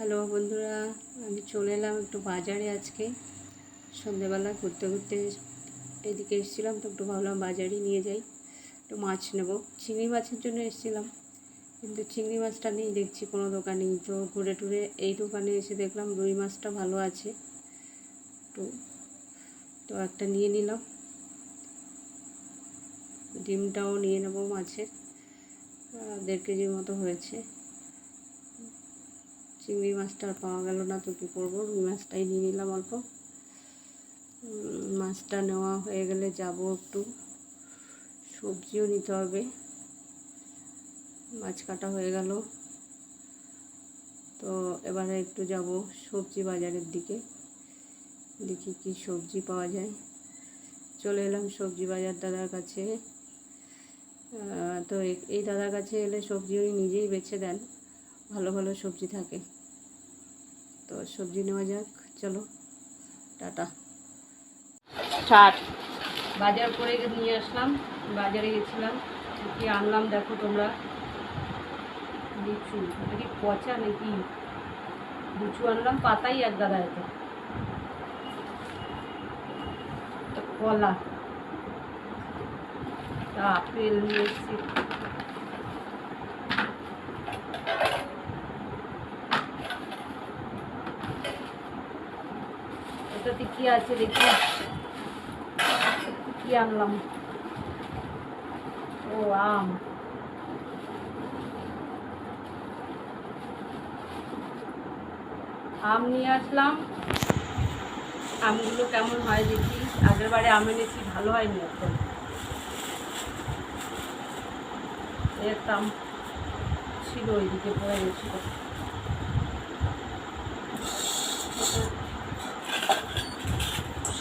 Hello বন্ধুরা, আমি চলে এলাম একটু বাজারে আজকে। সন্ধেবেলা ঘুরতে ঘুরতে এদিকে এসেছিলাম, তো একটু ভাবলাম বাজারই নিয়ে যাই, একটু মাছ নেব। চিংড়ি মাছের জন্য এসেছিলাম, কিন্তু চিংড়ি মাছটা নেই, দেখছি কোনো দোকানেই তো ঘুরে টুরে এই দোকানে এসে দেখলাম রুই মাছটা ভালো আছে। তো তো একটা নিয়ে নিলাম। ডিমটাও নিয়ে নেব মাছের দেড় কেজির মতো হয়েছে। চিংড়ি মাছটা আর পাওয়া গেল না, তো কী করব? রুই মাছটাই নিয়ে নিলাম অল্প। মাছটা নেওয়া হয়ে গেলে যাব একটু। সবজিও নিতে হবে। মাছ কাটা হয়ে গেল। তো এবারে একটু যাব সবজি বাজারের দিকে। দেখি কি সবজি পাওয়া যায়। চলে এলাম সবজি বাজার দাদার কাছে। তো এই দাদার কাছে এলে সবজি উনি নিজেই বেছে দেন। ভালো ভালো সবজি থাকে। তো সবজি নেওয়া যাক, চলো, টাটা। স্টার্ট। বাজার করে নিয়ে আসলাম, বাজারে গেছিলাম, কি আনলাম দেখো তোমরা। লিচু, এটা কি পচা নাকি? লিচু আনলাম, পাতাই এক দাদা এতে। কলা আপেল নিয়ে এসেছি। এটাতে কি আছে দেখি। কি আনলাম? ও, আম। আম নিয়ে আসলাম। আমগুলো কেমন হয় দেখি। আগের বারে আম এনেছি, ভালো হয়নি এখন। একটা আম ছিল, ওইদিকে পড়ে গেছিল।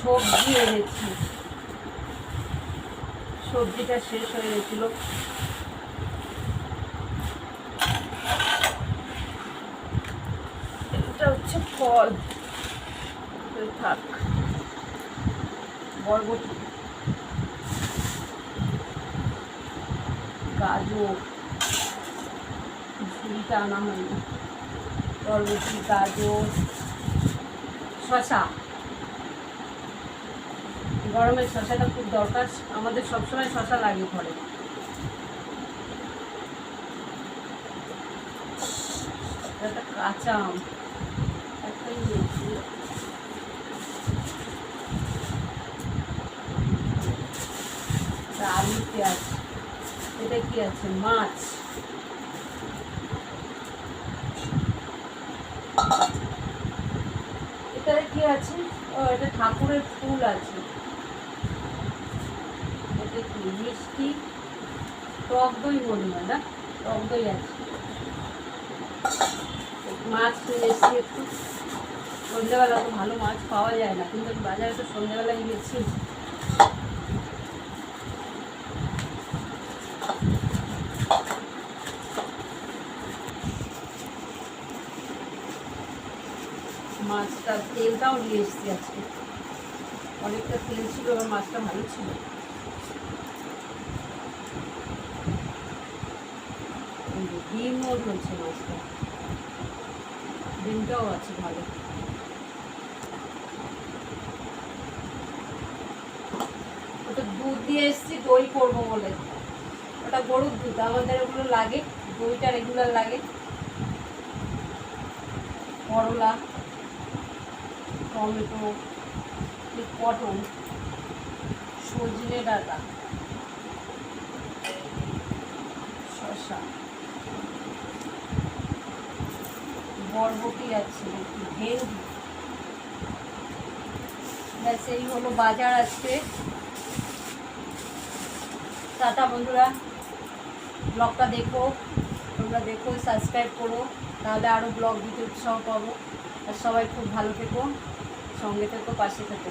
সবজি এনেছি। সবজিটা শেষ হয়ে গেছিল। এটা হচ্ছে ফল। থাক। বরবটি। গাজর। ঝুড়িটা আনা হয়নি। বরবটি, গাজর শশা গরমের শশাটা খুব দরকার, আমাদের সবসময় শশা লাগে ঘরে। একটা কাঁচা আম। একটাই নিয়েছি। আলু, পেঁয়াজ। এটা কি আছে? মাছ। এটাতে কি আছে? ও, এটা ঠাকুরের ফুল আছে। এটা মিষ্টি? টক দই হয় না টক দই আছে। মাছ নিয়ে এসেছি একটু। সন্ধ্যেবেলা তো ভালো মাছ পাওয়া যায় না, কিন্তু আমি বাজারে তো সন্ধ্যেবেলায় গেছি। মাছটা তেলটাও নিয়ে এসেছি আজকে। অনেকটা তেল ছিল, এবার মাছটা ভালো ছিল এই যে ডিমও রয়েছে মাছটা। ডিমটাও আছে ভালো। ওটা দুধ দিয়ে এসেছি, দই করব বলে। ওটা গরুর দুধ, আমাদের ওগুলো লাগে, দইটা রেগুলার লাগে। করলা, টমেটো পটল, সজনে ডাটা। বরবটি আছে ভেন্ডি ব্যাস, এই হলো বাজার আজকে। টাটা বন্ধুরা, ব্লগটা দেখো, তোমরা দেখো, সাবস্ক্রাইব করো, তাহলে আরও ব্লগ দিতে উৎসাহ পাবো। আর সবাই খুব ভালো থেকো, সঙ্গে থেকো, পাশে থেকো।